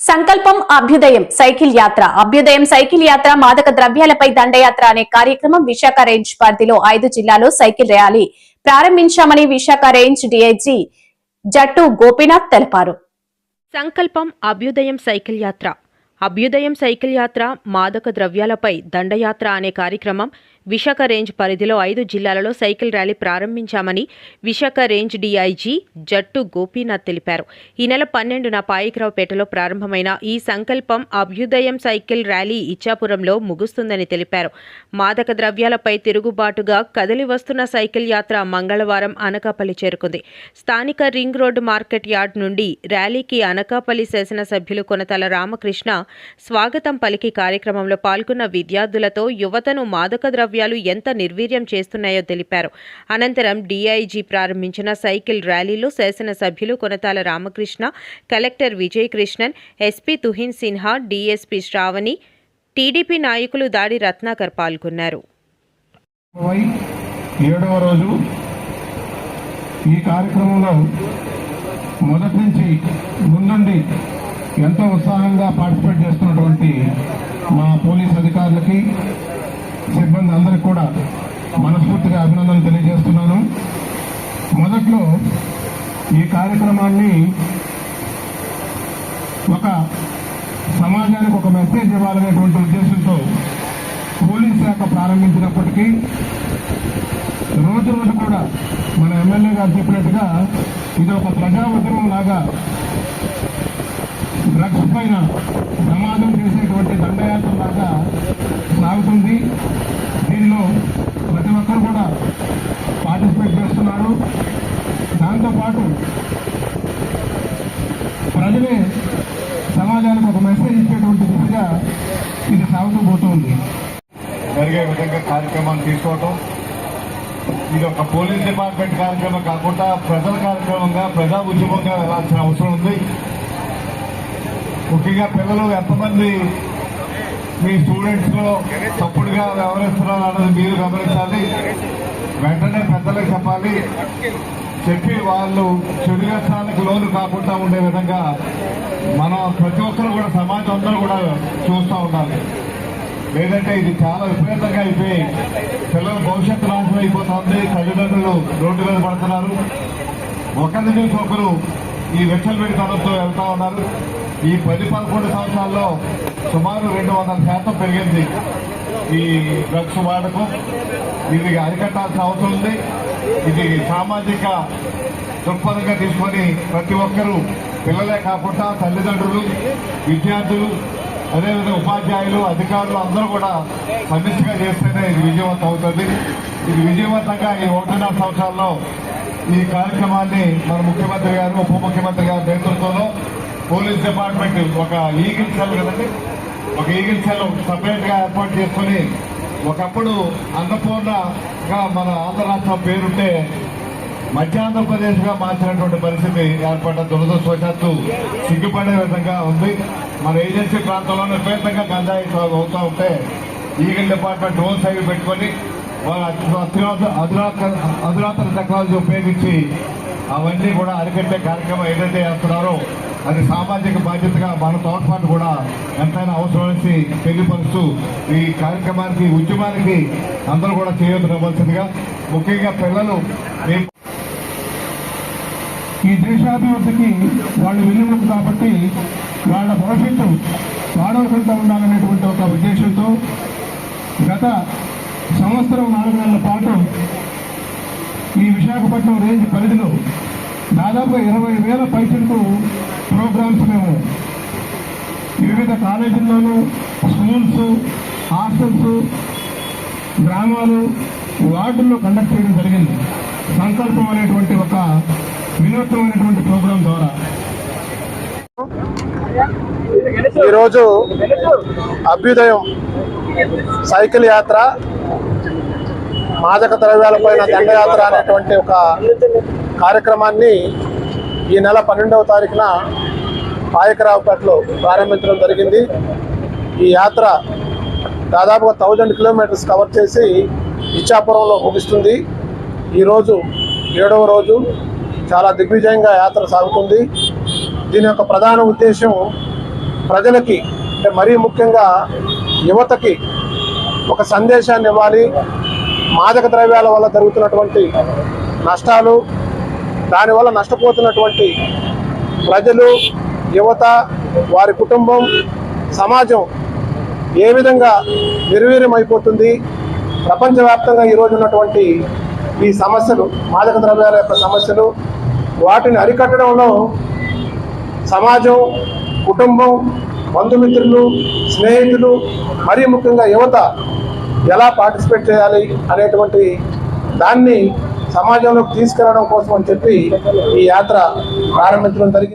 సంకల్పం అభ్యుదయం సైకిల్ యాత్ర. అభ్యుదయం సైకిల్ యాత్ర మాదక ద్రవ్యాలపై దండయాత్ర అనే కార్యక్రమం విశాఖ రేంజ్ పరిధిలో ఐదు జిల్లాలో సైకిల్ ర్యాలీ ప్రారంభించామని విశాఖ రేంజ్ డిఐజీ జట్టు గోపీనాథ్ తెలిపారు. సంకల్పం అభ్యుదయం సైకిల్ యాత్ర. అభ్యుదయం సైకిల్ యాత్ర మాదక ద్రవ్యాలపై దండయాత్ర అనే కార్యక్రమం విశాఖ రేంజ్ పరిధిలో ఐదు జిల్లాలలో సైకిల్ ర్యాలీ ప్రారంభించామని విశాఖ రేంజ్ డీఐజీ జట్టు గోపీనాథ్ తెలిపారు. ఈ నెల పన్నెండున పాయికరావుపేటలో ప్రారంభమైన ఈ సంకల్పం అభ్యుదయం సైకిల్ ర్యాలీ ఇచ్చాపురంలో ముగుస్తుందని తెలిపారు. మాదక ద్రవ్యాలపై తిరుగుబాటుగా కదిలి వస్తున్న సైకిల్ యాత్ర మంగళవారం అనకాపల్లి చేరుకుంది. స్థానిక రింగ్ రోడ్డు మార్కెట్ యార్డ్ నుండి ర్యాలీకి అనకాపల్లి శాసనసభ్యులు కొనతల రామకృష్ణ స్వాగతం పలికి కార్యక్రమంలో పాల్గొన్న విద్యార్థులతో యువతను మాదక ద్రవ్య ద్రవ్యాలు ఎంత నిర్వీర్యం చేస్తున్నాయో తెలిపారు. అనంతరం డీఐజీ ప్రారంభించిన సైకిల్ ర్యాలీలో శాసనసభ్యులు Konathala Ramakrishna collector Vijay Krishnan SP Tuhin Sinha DSP Sravani TDP నాయకులు దాడి రత్నాకర్ పాల్గొన్నారు. ఏడవ రోజు ఈ కార్యక్రమంలో మొదటి నుంచి ముందుండి ఎంతో ఉత్సాహంగా పార్టిసిపేట్ చేస్తున్నటువంటి మా పోలీస్ అధికారులకి సిబ్బంది అందరికి కూడా మనస్ఫూర్తిగా అభినందనలు తెలియజేస్తున్నాను. మొదట్లో ఈ కార్యక్రమాన్ని ఒక సమాజానికి ఒక మెసేజ్ ఇవ్వాలనేటువంటి ఉద్దేశంతో పోలీస్ శాఖ ప్రారంభించినప్పటికీ రోజు రోజు కూడా మన ఎమ్మెల్యే గారు చెప్పినట్టుగా ఇది ఒక ప్రజా ఉద్యమం లాగా డ్రగ్స్ పైన సమాజం చేసేటువంటి దండయాత్ర లాగా సాగుతుంది దీనిలో ప్రతి ఒక్కరు కూడా పార్టిసిపేట్ చేస్తున్నారు దాంతోపాటు ప్రజలే సమాజానికి ఒక మెసేజ్ ఇచ్చేటువంటి దిశగా ఇది సాగుతూ పోతుంది. జరిగే విధంగా కార్యక్రమాన్ని తీసుకోవటం ఇది ఒక పోలీస్ డిపార్ట్మెంట్ కార్యక్రమం కాకుండా ప్రజల కార్యక్రమంగా ప్రజా ఉద్యమంగా వెళ్ళాల్సిన అవసరం ఉంది. ముఖ్యంగా పిల్లలు ఎంతమంది మీ స్టూడెంట్స్లో తప్పుడుగా వ్యవహరిస్తున్నారు అన్నది మీరు గమనించాలి. వెంటనే పెద్దలకు చెప్పాలి. చెప్పి వాళ్ళు చెడు వ్యసనాలకు లోను కాకుండా ఉండే విధంగా మనం ప్రతి ఒక్కరు కూడా సమాజం అందరూ కూడా చూస్తూ ఉండాలి. లేదంటే ఇది చాలా విపరీతంగా అయిపోయి పిల్లల భవిష్యత్తు నాశనం అయిపోతుంది. తల్లిదండ్రులు రోడ్డు మీద పడుతున్నారు. ఒకరి నుంచి ఒకరు ఈ విచ్చలవిడితనంతో వెళ్తా ఉన్నారు. ఈ పది పదకొండు సంవత్సరాల్లో సుమారు రెండు వందల శాతం పెరిగింది ఈ డ్రగ్స్ వాడకం. ఇది అరికట్టాల్సిన అవసరం ఉంది. ఇది సామాజిక దృక్పథంగా తీసుకొని ప్రతి ఒక్కరూ పిల్లలే కాకుండా తల్లిదండ్రులు విద్యార్థులు అదేవిధంగా ఉపాధ్యాయులు అధికారులు అందరూ కూడా సమిష్టిగా చేస్తేనే ఇది విజయవంతం అవుతుంది. ఇది విజయవంతంగా ఈ ఒకటిన్నర సంవత్సరాల్లో ఈ కార్యక్రమాన్ని మన ముఖ్యమంత్రి గారు ఉప ముఖ్యమంత్రి గారి నేతృత్వంలో పోలీస్ డిపార్ట్మెంట్ ఒక ఈగిల్ సెల్ కదండి? ఒక ఈగిల్ సెల్ సపరేట్గా ఏర్పాటు చేసుకుని ఒకప్పుడు అన్నపూర్ణగా మన ఆంధ్ర రాష్ట్రం పేరుంటే మధ్యాంధ్రప్రదేశ్గా మార్చినటువంటి పరిస్థితి ఏర్పడ్డ దురదృష్టవశాత్తు సిగ్గుపడే విధంగా ఉంది. మన ఏజెన్సీ ప్రాంతంలో విపరీతంగా గంజాయి సాగు అవుతూ ఉంటే ఈగల్ డిపార్ట్మెంట్ డ్రోన్ అవి పెట్టుకొని వాళ్ళ అధునాతన టెక్నాలజీ ఉపయోగించి అవన్నీ కూడా అరికట్టే కార్యక్రమం ఏదైతే చేస్తున్నారో అది సామాజిక బాధ్యతగా మన తోడ్పాటు కూడా ఎంతైనా అవసరమనేసి తెలియపరుస్తూ ఈ కార్యక్రమానికి ఉద్యమానికి అందరూ కూడా చేయవలసిందిగా ముఖ్యంగా పిల్లలు ఈ దేశాభివృద్ధికి వాళ్ళు విలువలు కాబట్టి వాళ్ళ భవిష్యత్తు పాడవకుండా ఉండాలనేటువంటి ఒక ఉద్దేశంతో గత సంవత్సరం నాలుగు నెలల పాటు ఈ విశాఖపట్నం రేంజ్ పరిధిలో దాదాపు ఇరవై వేల పైసలకు ప్రోగ్రామ్స్ మేము వివిధ కాలేజీల్లోనూ స్కూల్స్ హాస్టల్స్ గ్రామాలు వార్డుల్లో కండక్ట్ చేయడం జరిగింది. సంకల్పం అనేటువంటి ఒక వినూత్నమైనటువంటి ప్రోగ్రాం ద్వారా. ఈరోజు అభ్యుదయం సైకిల్ యాత్ర మాదక ద్రవ్యాలపైన దండయాత్ర అనేటువంటి ఒక కార్యక్రమాన్ని ఈ నెల పన్నెండవ తారీఖున పాయకరావుపేటలో ప్రారంభించడం జరిగింది. ఈ యాత్ర దాదాపుగా థౌజండ్ కిలోమీటర్స్ కవర్ చేసి ఇచ్చాపురంలో ముగుస్తుంది. ఈరోజు ఏడవ రోజు చాలా దిగ్విజయంగా యాత్ర సాగుతుంది. దీని యొక్క ప్రధాన ఉద్దేశం ప్రజలకి అంటే మరీ ముఖ్యంగా యువతకి ఒక సందేశాన్ని ఇవ్వాలి. మాదక ద్రవ్యాల వల్ల జరుగుతున్నటువంటి నష్టాలు దానివల్ల నష్టపోతున్నటువంటి ప్రజలు యువత వారి కుటుంబం సమాజం ఏ విధంగా నిర్వీర్యమైపోతుంది ప్రపంచవ్యాప్తంగా ఈరోజు ఉన్నటువంటి ఈ సమస్యలు మాదక ద్రవ్యాల యొక్క సమస్యలు వాటిని అరికట్టడంలో సమాజం కుటుంబం బంధుమిత్రులు స్నేహితులు మరీ ముఖ్యంగా యువత ఎలా పార్టిసిపేట్ చేయాలి అనేటువంటి దాన్ని సమాజంలోకి తీసుకెళ్ళడం కోసం అని చెప్పి ఈ యాత్ర ప్రారంభించడం జరిగింది.